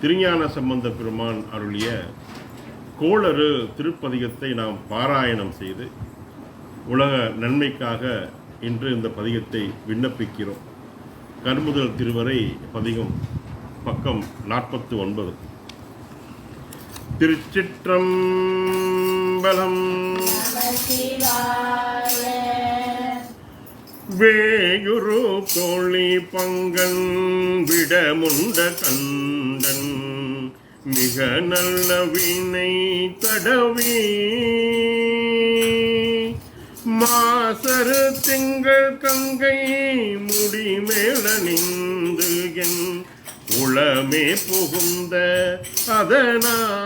திருஞான சம்பந்த பெருமான் அருளிய கோளறு திருப்பதிகத்தை நாம் பாராயணம் செய்து உலக நன்மைக்காக இன்று இந்த பதிகத்தை விண்ணப்பிக்கிறோம். கருமுதல் திருவரை பதிகம் பக்கம் நாற்பத்தி ஒன்பது திருச்சிற்றம்பலம் வேயுரு தோழி பங்கன் விடமுண்ட கந்தன். மிக நல்ல வினை தடவி. மாசரு திங்கள் கங்கை முடிமேல நின்று என் உளமே புகுந்த அதனால்.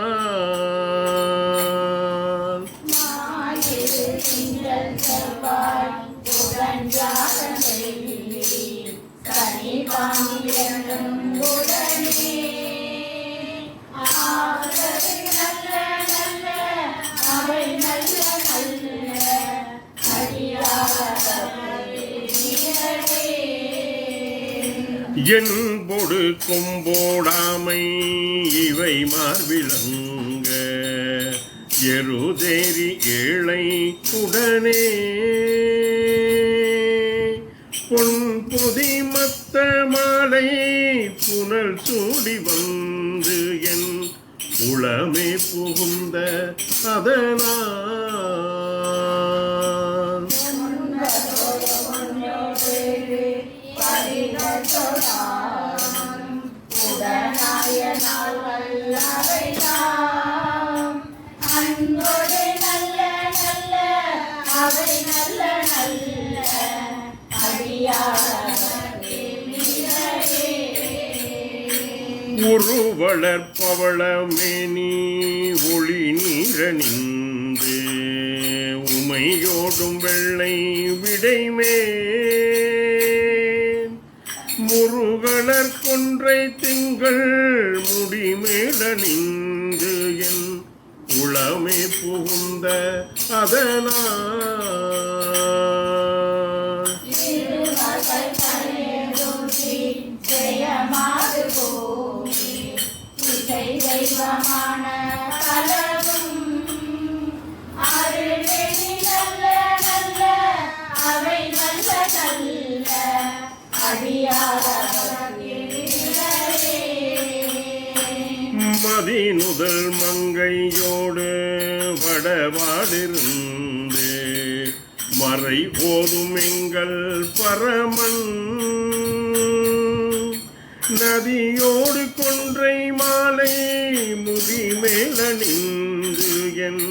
என்பொடு கொம்போடாமை இவை மார்பிளங்க. எருதேரி ஏழை உடனே பொன் புதிமா புனல் சூடி வந்து என் உளமே புகுந்த அதனால் உருவளர்பவளமேனி ஒளி நீரணிந்து உமையோடும் வெள்ளை விடைமே முருகலர் கொன்றை திங்கள் முடிமேலணிந்து என் உளமே புகுந்த அதனால். அடியாரே மதிநுதல் மங்கையோடு வடவாடிருந்து மறை போதும் எங்கள் பரமன் நதியோடு கொன்றை மாலை முடிமேல நின்று என்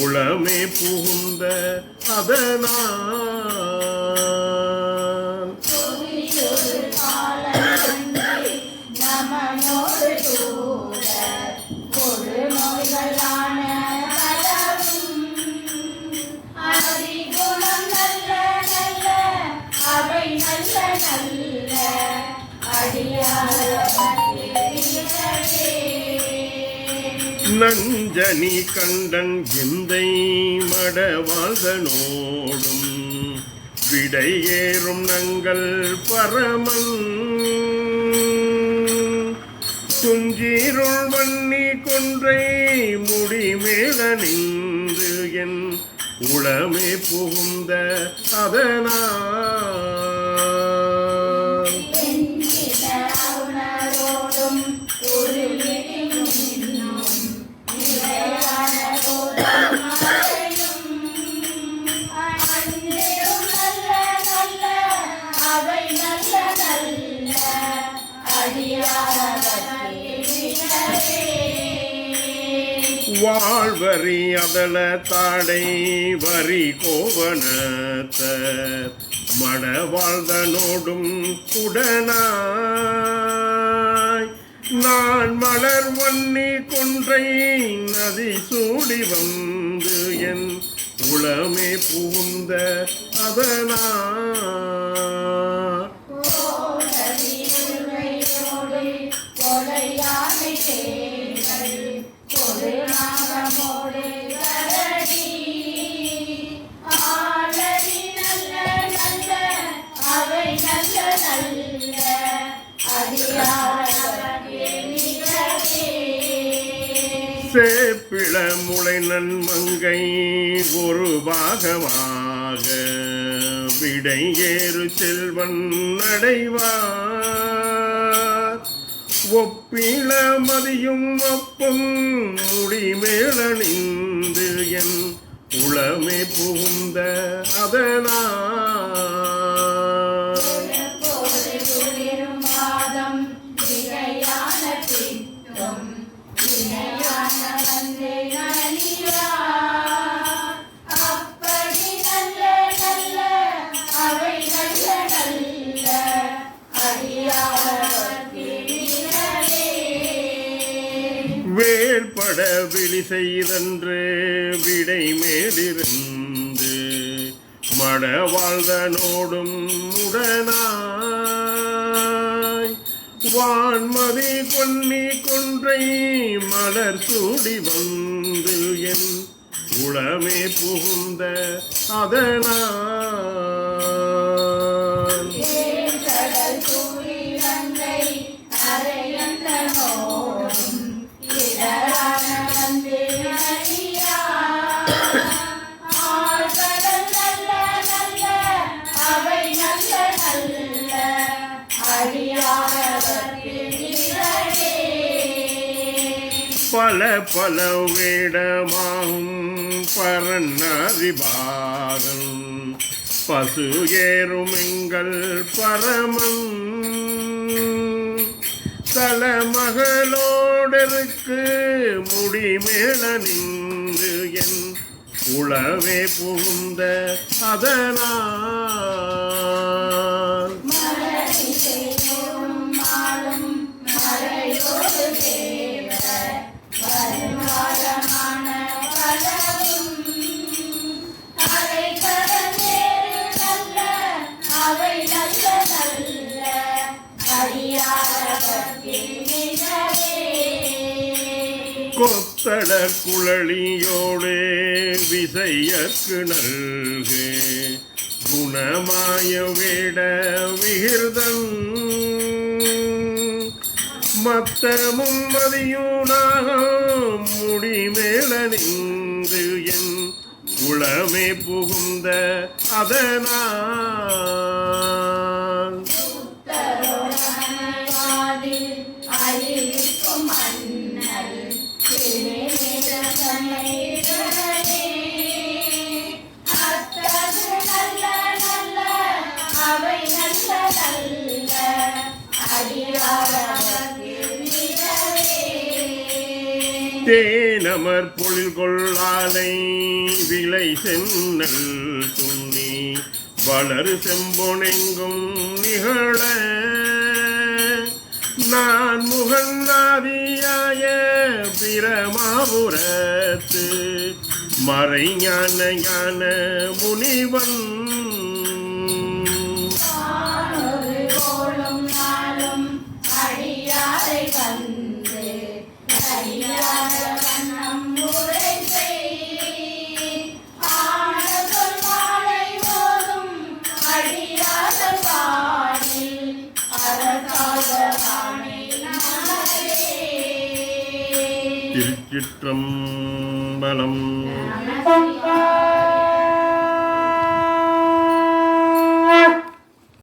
உளமே புகுந்த அதனால். நல்ல நல்ல நஞ்சனி கண்டன் எந்தை மடவாழ்தனோடும் விடையேறும் நங்கள் பரமன். துஞ்சீருள் வன்னி கொன்றை முடிமேல நின்று என் உளமே புகுந்த அதனால் வாழ்வரி அதல தாடை வரி கோவனத்த மடவாழ்தனோடும் உடனாய் நான் மலர் வன்னி கொன்றை நதி சூடி வந்து என் உளமே புகுந்த அதனா சேப்பிள முளை நன்மங்கை ஒரு பாகமாக. விடை ஏறு செல்வன் அடைவார். ஒப்பிள மதியும் ஒப்பும் முடிமேலணிந்து என் உளமே புகுந்த அதனால். விழி விடை மேலிருந்து மட வாழ்தனோடும் உடனாய். வான்மதி கொன்னி கொன்றை மலர் சூடி வந்து என் உளமே புகுந்த அதனால் பல பல வேடமாகும் பரநறிபாகன் பசு ஏறும் எங்கள் பரமன். தல மகளோடருக்கு முடிமேள நின்று என் உளவே புகுந்த அதனால் கொத்தட குழலியோடு விசையற்கு நல்கு. குணமாய விட விகிர்தன். மத்தமும் மதியூனாக முடிமேல நின்று என் குளமே புகுந்த அதனா தேனமர் பொழில் கொள்ளாலை விலை சென்னல் துண்ணி வளரு செம்பொனெங்கும் நிகழ. நான் முகநாதியாய பிரமாபுரத்து மறை ஞான ஞான முனிவன் திருச்சிற்றம்பலம் நமசிவாய